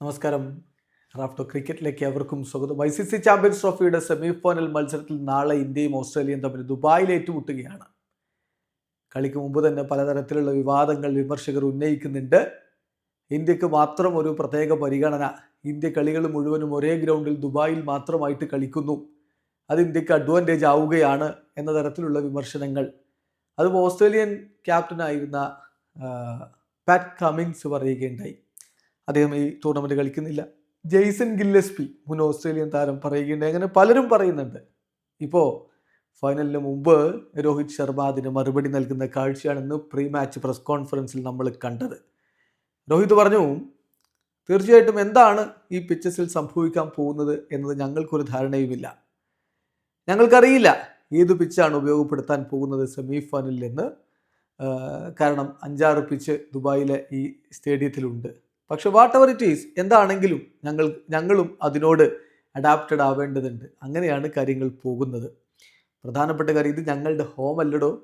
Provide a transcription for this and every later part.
നമസ്കാരം. റാഫ്റ്റോ ക്രിക്കറ്റിലേക്ക് അവർക്കും സ്വാഗതം. ഐ സി സി ചാമ്പ്യൻസ് ട്രോഫിയുടെ സെമി ഫൈനൽ മത്സരത്തിൽ നാളെ ഇന്ത്യയും ഓസ്ട്രേലിയയും തമ്മിൽ ദുബായിൽ ഏറ്റുമുട്ടുകയാണ്. കളിക്ക് മുമ്പ് തന്നെ പലതരത്തിലുള്ള വിവാദങ്ങൾ വിമർശകർ ഉന്നയിക്കുന്നുണ്ട്. ഇന്ത്യയ്ക്ക് മാത്രം ഒരു പ്രത്യേക പരിഗണന. ഇന്ത്യ കളികൾ മുഴുവനും ഒരേ ഗ്രൗണ്ടിൽ ദുബായിൽ മാത്രമായിട്ട് കളിക്കുന്നു. അത് ഇന്ത്യയ്ക്ക് അഡ്വാന്റേജ് ആവുകയാണ് എന്ന തരത്തിലുള്ള വിമർശനങ്ങൾ. അതും ഓസ്ട്രേലിയൻ ക്യാപ്റ്റനായിരുന്ന പാറ്റ് കമ്മിൻസ് പറയുകയുണ്ടായി. അദ്ദേഹം ഈ ടൂർണമെന്റ് കളിക്കുന്നില്ല. ജെയ്സൺ ഗില്ലസ്പി മുൻ ഓസ്ട്രേലിയൻ താരം പറയുകയുണ്ട് അങ്ങനെ പലരും പറയുന്നുണ്ട്. ഇപ്പോൾ ഫൈനലിന് മുമ്പ് രോഹിത് ശർമ്മ അതിന് മറുപടി നൽകുന്ന കാഴ്ചയാണ് ഇന്ന് പ്രീ മാച്ച് പ്രസ് കോൺഫറൻസിൽ നമ്മൾ കണ്ടത്. രോഹിത് പറഞ്ഞു തീർച്ചയായിട്ടും എന്താണ് ഈ പിച്ചസിൽ സംഭവിക്കാൻ പോകുന്നത് എന്നത് ഞങ്ങൾക്കൊരു ധാരണയുമില്ല. ഞങ്ങൾക്കറിയില്ല ഏത് പിച്ചാണ് ഉപയോഗപ്പെടുത്താൻ പോകുന്നത് സെമി ഫൈനലിൽ എന്ന് കാരണം അഞ്ചാറ് പിച്ച് ദുബായിലെ ഈ സ്റ്റേഡിയത്തിലുണ്ട്. പക്ഷെ വാട്ട് എവർ ഇറ്റ് ഈസ് എന്താണെങ്കിലും ഞങ്ങൾ ഞങ്ങളും അതിനോട് അഡാപ്റ്റഡ് ആവേണ്ടതുണ്ട്. അങ്ങനെയാണ് കാര്യങ്ങൾ പോകുന്നത്. പ്രധാനപ്പെട്ട കാര്യം ഇത് ഞങ്ങളുടെ ഹോം അല്ലടോ.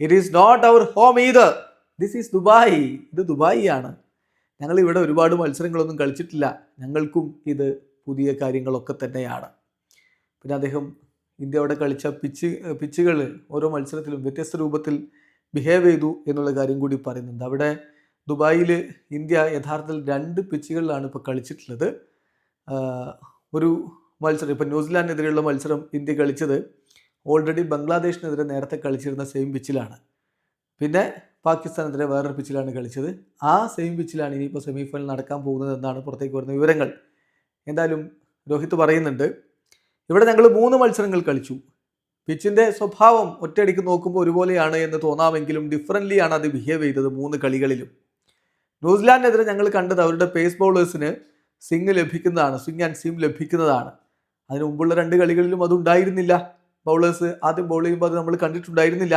It is not our home ഈത് this is Dubai ഇത് ദുബായി ആണ്. ഞങ്ങൾ ഇവിടെ ഒരുപാട് മത്സരങ്ങളൊന്നും കളിച്ചിട്ടില്ല. ഞങ്ങൾക്കും ഇത് പുതിയ കാര്യങ്ങളൊക്കെ തന്നെയാണ്. പിന്നെ അദ്ദേഹം ഇന്ത്യ അവിടെ കളിച്ച പിച്ച് പിച്ചുകൾ ഓരോ മത്സരത്തിലും വ്യത്യസ്ത രൂപത്തിൽ ബിഹേവ് ചെയ്തു എന്നുള്ള കാര്യം കൂടി പറയുന്നുണ്ട്. അവിടെ ദുബായിൽ ഇന്ത്യ യഥാർത്ഥത്തിൽ രണ്ട് പിച്ചുകളിലാണ് ഇപ്പോൾ കളിച്ചിട്ടുള്ളത്. ഒരു മത്സരം ഇപ്പോൾ ന്യൂസിലാൻഡിനെതിരെയുള്ള മത്സരം ഇന്ത്യ കളിച്ചത്. ഓൾറെഡി ബംഗ്ലാദേശിനെതിരെ നേരത്തെ കളിച്ചിരുന്ന സെയിം പിച്ചിലാണ് പിന്നെ പാകിസ്ഥാനെതിരെ വേറൊരു പിച്ചിലാണ് കളിച്ചത്. ആ സെയിം പിച്ചിലാണ് ഇനിയിപ്പോൾ സെമി ഫൈനൽ നടക്കാൻ പോകുന്നത് എന്നാണ് പുറത്തേക്ക് വരുന്ന വിവരങ്ങൾ. എന്തായാലും രോഹിത് പറയുന്നുണ്ട് ഇവിടെ ഞങ്ങൾ മൂന്ന് മത്സരങ്ങൾ കളിച്ചു. പിച്ചിന്റെ സ്വഭാവം ഒറ്റയടിക്ക് നോക്കുമ്പോൾ ഒരുപോലെയാണ് എന്ന് തോന്നാമെങ്കിലും ഡിഫറന്റ്ലിയാണ് അത് ബിഹേവ് ചെയ്തത് മൂന്ന് കളികളിലും. ന്യൂസിലാൻഡിനെതിരെ ഞങ്ങൾ കണ്ടത് അവരുടെ പേസ് ബൗളേഴ്സിന് സ്വിങ് ലഭിക്കുന്നതാണ് സ്വിങ് ആൻഡ് സീം ലഭിക്കുന്നതാണ്. അതിന് മുമ്പുള്ള രണ്ട് കളികളിലും അതുണ്ടായിരുന്നില്ല ബൗളേഴ്സ് ആദ്യം ബൗൾ ചെയ്യുമ്പോൾ അത് നമ്മൾ കണ്ടിട്ടുണ്ടായിരുന്നില്ല.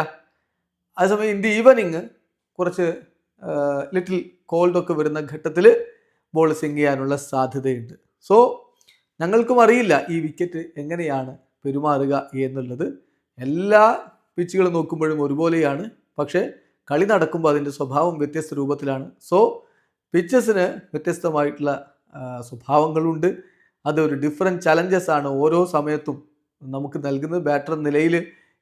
അതേസമയം ഇന്ത്യ ഈവനിങ് കുറച്ച് ലിറ്റിൽ കോൾഡ് ഒക്കെ വരുന്ന ഘട്ടത്തിൽ ബോൾ സ്വിങ് ചെയ്യാനുള്ള സാധ്യതയുണ്ട്. സോ ഞങ്ങൾക്കും അറിയില്ല ഈ വിക്കറ്റ് എങ്ങനെയാണ് പെരുമാറുക എന്നുള്ളത്. എല്ലാ പിച്ചുകളും നോക്കുമ്പോഴും ഒരുപോലെയാണ്. പക്ഷേ കളി നടക്കുമ്പോൾ അതിന്റെ സ്വഭാവം വ്യത്യസ്ത രൂപത്തിലാണ്. സോ പിച്ചസിന് വ്യത്യസ്തമായിട്ടുള്ള സ്വഭാവങ്ങളുണ്ട്. അത് ഒരു ഡിഫറെന്റ് ചലഞ്ചസ് ആണ് ഓരോ സമയത്തും നമുക്ക് നൽകുന്നത്. ബാറ്റർ നിലയിൽ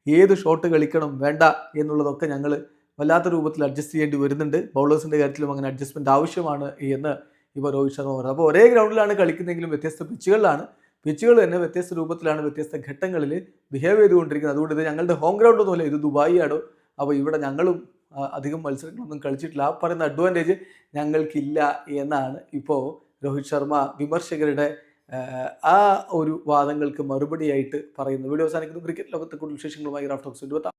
ഏത് ഷോട്ട് കളിക്കണം വേണ്ട എന്നുള്ളതൊക്കെ ഞങ്ങൾ വല്ലാത്ത രൂപത്തിൽ അഡ്ജസ്റ്റ് ചെയ്യേണ്ടി വരുന്നുണ്ട്. ബൗളേഴ്സിന്റെ കാര്യത്തിലും അങ്ങനെ അഡ്ജസ്റ്റ്മെന്റ് ആവശ്യമാണ് എന്ന് ഇപ്പോൾ രോഹിത് ശർമ്മ പറഞ്ഞത് അപ്പോൾ ഒരേ ഗ്രൗണ്ടിലാണ് കളിക്കുന്നതെങ്കിലും വ്യത്യസ്ത പിച്ചുകളിലാണ് പിച്ചുകൾ തന്നെ വ്യത്യസ്ത രൂപത്തിലാണ് വ്യത്യസ്ത ഘട്ടങ്ങളിൽ ബിഹേവ് ചെയ്തുകൊണ്ടിരിക്കുന്നത്. അതുകൊണ്ട് ഇത് ഞങ്ങളുടെ ഹോം ഗ്രൗണ്ട് ഒന്നുമല്ല ഇത് ദുബായിയാണോ? അപ്പോൾ ഇവിടെ ഞങ്ങളും അധികം മത്സരങ്ങളൊന്നും കളിച്ചിട്ടില്ല. ആ പറയുന്ന അഡ്വാന്റേജ് ഞങ്ങൾക്കില്ല എന്നാണ് ഇപ്പോൾ രോഹിത് ശർമ്മ വിമർശകരുടെ ആ, ഒരു വാദങ്ങൾക്ക് മറുപടിയായിട്ട് പറയുന്നു വീഡിയോ അവസാനിക്കുന്നു. ക്രിക്കറ്റ് ലോകത്തെ കൂടുതൽ വിശേഷങ്ങളുമായി റാഫ്റ്റോക്സ്